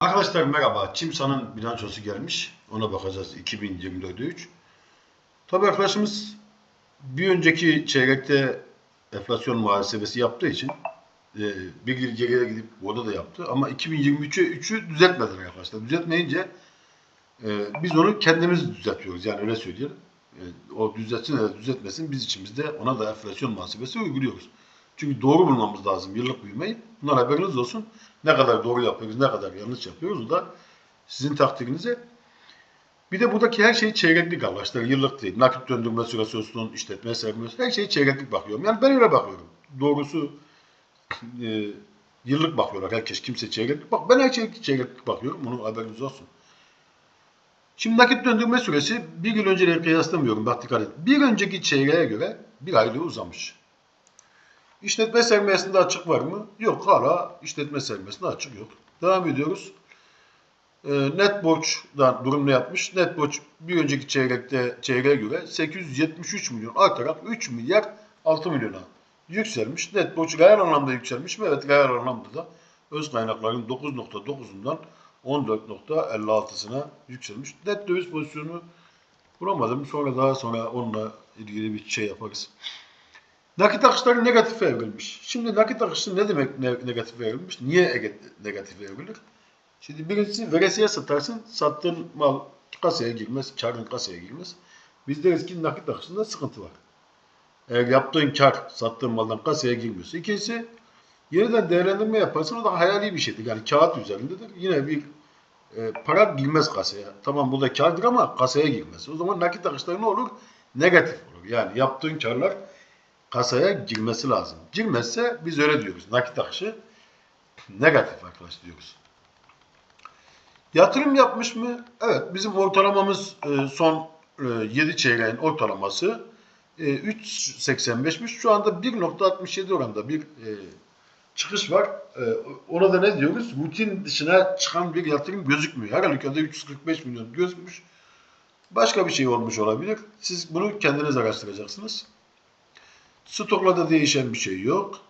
Arkadaşlar merhaba. Çimsa'nın bilançosu gelmiş. Ona bakacağız 2024'e 3. Tabii arkadaşımız bir önceki çeyrekte enflasyon muhasebesi yaptığı için e, bir yıl geriye gidip orada da yaptı. Ama 2023'e 3'ü düzeltmediler arkadaşlar. Düzeltmeyince e, biz onu kendimiz düzeltiyoruz. Yani öyle söyleyelim. E, o düzeltsin ya da düzeltmesin biz içimizde ona da enflasyon muhasebesi uyguluyoruz. Çünkü doğru bulmamız lazım yıllık büyümeyi. Bunlar haberiniz olsun. Ne kadar doğru yapıyoruz, ne kadar yanlış yapıyoruz o da sizin takdirinize. Bir de buradaki her şey çeyreklik arkadaşlar. Yıllık değil. Nakit döndürme süresi olsun, işletme sermayesi. Her şey çeyreklik bakıyorum. Yani ben öyle bakıyorum. Doğrusu e, yıllık bakıyorlar herkes. Kimse çeyreklik bak. Ben her şey çeyreklik bakıyorum. Bunun haberiniz olsun. Şimdi nakit döndürme süresi bir yıl önceyle kıyaslamıyorum. Bak dikkat et. Bir önceki çeyreğe göre bir aylığı uzamış. İşletme sermayesinde açık var mı? Yok. Hala işletme sermayesinde açık yok. Devam ediyoruz. Ee, net borçtan durum ne yapmış? Net borç bir önceki çeyrekte çeyreğe göre 873 milyon artarak 3 milyar 6 milyona yükselmiş. Net borç reel anlamda yükselmiş mi? Evet reel anlamda da öz kaynakların 9.9'undan 14.56'sına yükselmiş. Net döviz pozisyonu kuramadım. Sonra daha sonra onunla ilgili bir şey yaparız. Nakit akışları negatife evrilmiş. Şimdi nakit akışı ne demek ne- negatife evrilmiş? Niye negatife evrilir? Şimdi birincisi veresiye satarsın, sattığın mal kasaya girmez, karın kasaya girmez. Biz deriz ki nakit akışında sıkıntı var. Eğer yaptığın kar sattığın maldan kasaya girmiyorsa. İkincisi yeniden değerlendirme yaparsın o da hayali bir şeydir. Yani kağıt üzerindedir. Yine bir e, para girmez kasaya. Tamam bu da kardır ama kasaya girmez. O zaman nakit akışları ne olur? Negatif olur. Yani yaptığın karlar kasaya girmesi lazım. Girmezse biz öyle diyoruz. Nakit akışı negatif arkadaş diyoruz. Yatırım yapmış mı? Evet. Bizim ortalamamız e, son 7 çeyreğin ortalaması e, 3.85'miş. Şu anda 1.67 oranda bir e, çıkış var. E, ona da ne diyoruz? Rutin dışına çıkan bir yatırım gözükmüyor. Her halükarda 345 milyon gözükmüş. Başka bir şey olmuş olabilir. Siz bunu kendiniz araştıracaksınız. Stoklarda değişen bir şey yok.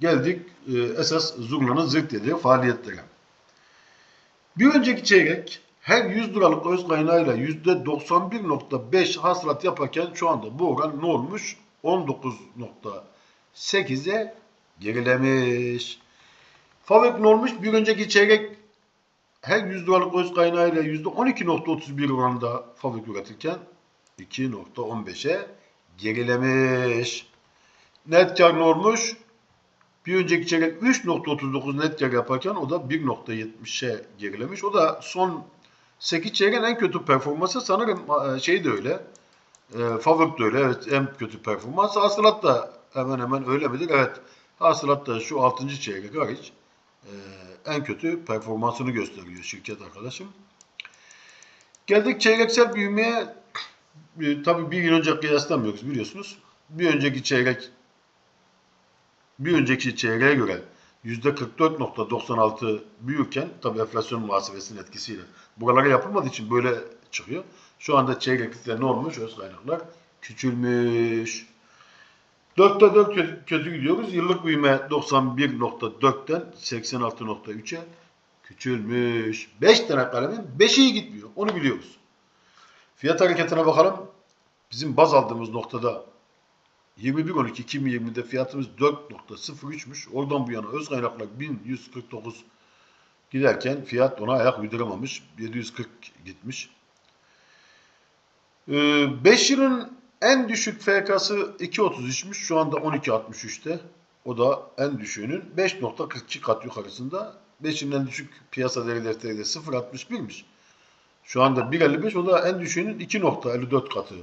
Geldik e, esas zurnanın zırt dediği faaliyetlere. Bir önceki çeyrek her 100 liralık öz kaynağıyla %91.5 hasılat yaparken şu anda bu oran ne olmuş? 19.8'e gerilemiş. Fabrik ne olmuş? Bir önceki çeyrek her 100 liralık öz kaynağıyla %12.31 oranında fabrik üretirken 2.15'e gerilemiş. Net kar ne olmuş? Bir önceki çeyrek 3.39 net kar yaparken o da 1.70'e gerilemiş. O da son 8 çeyreğin en kötü performansı sanırım e, şey de öyle. E, Fabrik de öyle. Evet en kötü performans. Hasılat da hemen hemen öyle midir? Evet. Hasılat da şu 6. çeyrek hariç e, en kötü performansını gösteriyor şirket arkadaşım. Geldik çeyreksel büyümeye e, tabii bir yıl önce kıyaslamıyoruz biliyorsunuz. Bir önceki çeyrek bir önceki çeyreğe göre %44.96 büyürken tabii enflasyon muhasebesinin etkisiyle buralara yapılmadığı için böyle çıkıyor. Şu anda çeyreklikte ne olmuş? Öz kaynaklar küçülmüş. 4'te 4 kötü, gidiyoruz. Yıllık büyüme 91.4'ten 86.3'e küçülmüş. 5 tane kalemin 5'i iyi gitmiyor. Onu biliyoruz. Fiyat hareketine bakalım. Bizim baz aldığımız noktada 21.12.2020'de fiyatımız 4.03'müş. Oradan bu yana öz kaynaklar 1149 giderken fiyat ona ayak uyduramamış. 740 gitmiş. 5 yılın en düşük FK'sı 2.33'müş. Şu anda 12.63'te. O da en düşüğünün 5.42 kat yukarısında. 5 yılın en düşük piyasa değeri defteri de 0.61'miş. Şu anda 1.55 o da en düşüğünün 2.54 katı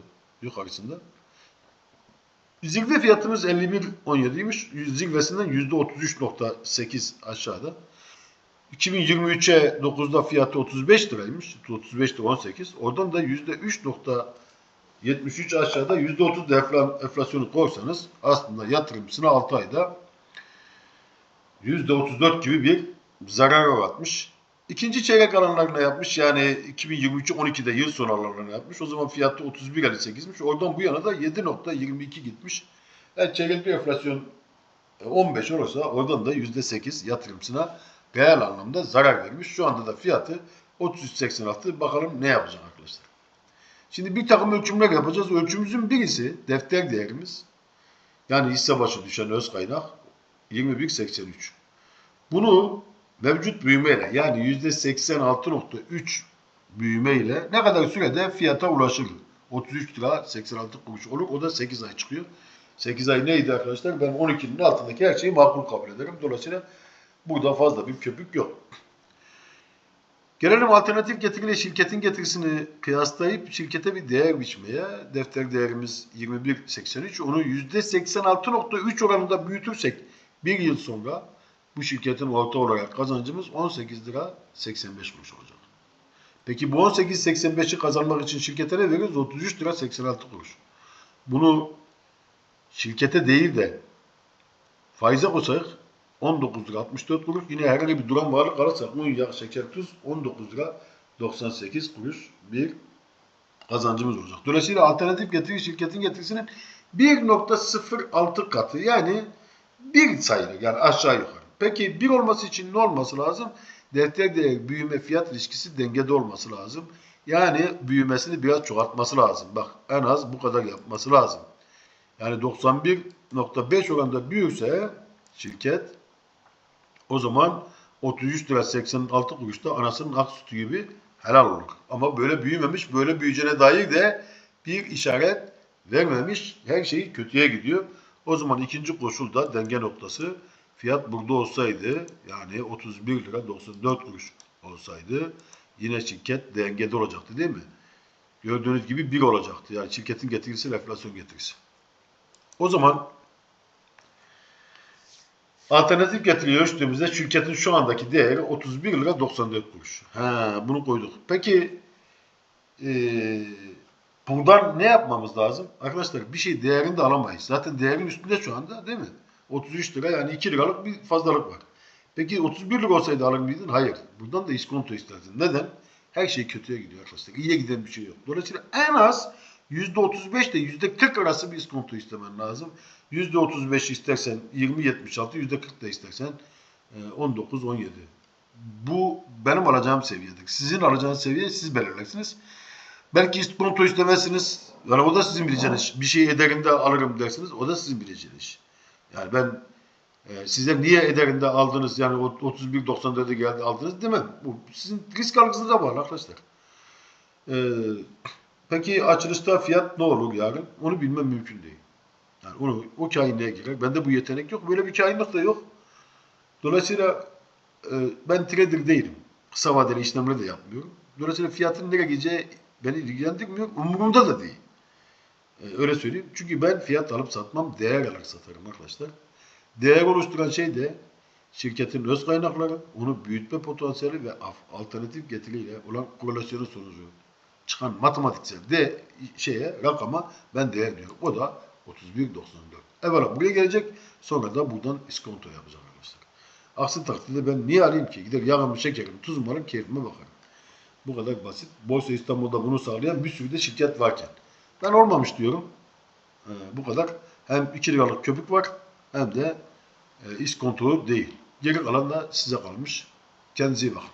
yukarısında. Zirve fiyatımız 51.17'ymiş. Zirvesinden %33.8 aşağıda. 2023'e 9'da fiyatı 35 liraymış. 35 lira 18. Oradan da %3.73 aşağıda %30 defla, enflasyonu korsanız aslında yatırımcısına 6 ayda %34 gibi bir zarar uğratmış. İkinci çeyrek alanlarına yapmış. Yani 2023'ü 12'de yıl sonu alanlarına yapmış. O zaman fiyatı 31.58'miş. Oradan bu yana da 7.22 gitmiş. Yani çeyrekli enflasyon 15 olursa oradan da %8 yatırımcısına reel anlamda zarar vermiş. Şu anda da fiyatı 33.86. Bakalım ne yapacak arkadaşlar. Şimdi bir takım ölçümler yapacağız. Ölçümümüzün birisi defter değerimiz. Yani hisse başı düşen öz kaynak 21.83. Bunu mevcut büyümeyle yani %86.3 büyümeyle ne kadar sürede fiyata ulaşır? 33 lira 86 kuruş olur. O da 8 ay çıkıyor. 8 ay neydi arkadaşlar? Ben 12'nin altındaki her şeyi makul kabul ederim. Dolayısıyla burada fazla bir köpük yok. Gelelim alternatif getiriyle şirketin getirisini kıyaslayıp şirkete bir değer biçmeye. Defter değerimiz 21.83. Onu %86.3 oranında büyütürsek bir yıl sonra bu şirketin orta olarak kazancımız 18 lira 85 kuruş olacak. Peki bu 18.85'i kazanmak için şirkete ne veriyoruz? 33 lira 86 kuruş. Bunu şirkete değil de faize koysak 19 lira 64 kuruş. Yine herhangi bir duran varlık alırsak un, yağ, şeker, tuz 19 lira 98 kuruş bir kazancımız olacak. Dolayısıyla alternatif getiri şirketin getirisinin 1.06 katı yani bir sayılır yani aşağı yukarı. Peki bir olması için ne olması lazım? Defter değer büyüme fiyat ilişkisi dengede olması lazım. Yani büyümesini biraz çoğaltması lazım. Bak en az bu kadar yapması lazım. Yani 91.5 oranda büyürse şirket o zaman 33 lira 86 kuruşta anasının ak sütü gibi helal olur. Ama böyle büyümemiş, böyle büyüyeceğine dair de bir işaret vermemiş. Her şey kötüye gidiyor. O zaman ikinci koşulda denge noktası fiyat burada olsaydı yani 31 lira 94 kuruş olsaydı yine şirket dengede olacaktı değil mi? Gördüğünüz gibi 1 olacaktı. Yani şirketin getirisi enflasyon getirisi. O zaman alternatif getiriyi ölçtüğümüzde şirketin şu andaki değeri 31 lira 94 kuruş. Ha, bunu koyduk. Peki eee buradan ne yapmamız lazım? Arkadaşlar bir şey değerini de alamayız. Zaten değerin üstünde şu anda değil mi? 33 lira yani 2 liralık bir fazlalık var. Peki 31 lira olsaydı alır mıydın? Hayır. Buradan da iskonto isterdin. Neden? Her şey kötüye gidiyor arkadaşlar. İyiye giden bir şey yok. Dolayısıyla en az %35 ile %40 arası bir iskonto istemen lazım. %35 istersen 20-76, %40 da istersen 19-17. Bu benim alacağım seviyedir. Sizin alacağınız seviye siz belirlersiniz. Belki iskonto istemezsiniz. Yani o da sizin bileceğiniz. Bir şey ederinde alırım dersiniz. O da sizin bileceğiniz. Yani ben e, size niye ederinde aldınız yani o 31.94'e geldi aldınız değil mi? Bu sizin risk algısında var arkadaşlar. E, peki açılışta fiyat ne olur yarın? Onu bilmem mümkün değil. Yani onu, o kainliğe girer. Bende bu yetenek yok. Böyle bir kainlik de yok. Dolayısıyla e, ben trader değilim. Kısa vadeli işlemleri de yapmıyorum. Dolayısıyla fiyatın nereye gideceği beni ilgilendirmiyor. Umurumda da değil. E, öyle söyleyeyim. Çünkü ben fiyat alıp satmam, değer alarak satarım arkadaşlar. Değer oluşturan şey de şirketin öz kaynakları, onu büyütme potansiyeli ve alternatif getiriyle olan korelasyonun sonucu çıkan matematiksel de şeye rakama ben değer diyorum. O da 31.94. Evvela buraya gelecek, sonra da buradan iskonto yapacak arkadaşlar. Aksi takdirde ben niye alayım ki? Gider yağımı, şekerimi, tuzumu alırım, keyfime bakarım. Bu kadar basit. Borsa İstanbul'da bunu sağlayan bir sürü de şirket varken. Ben olmamış diyorum. Ee, bu kadar. Hem 2 liralık köpük var hem de e, iskontolu değil. Geri kalan da size kalmış. Kendinize iyi bakın.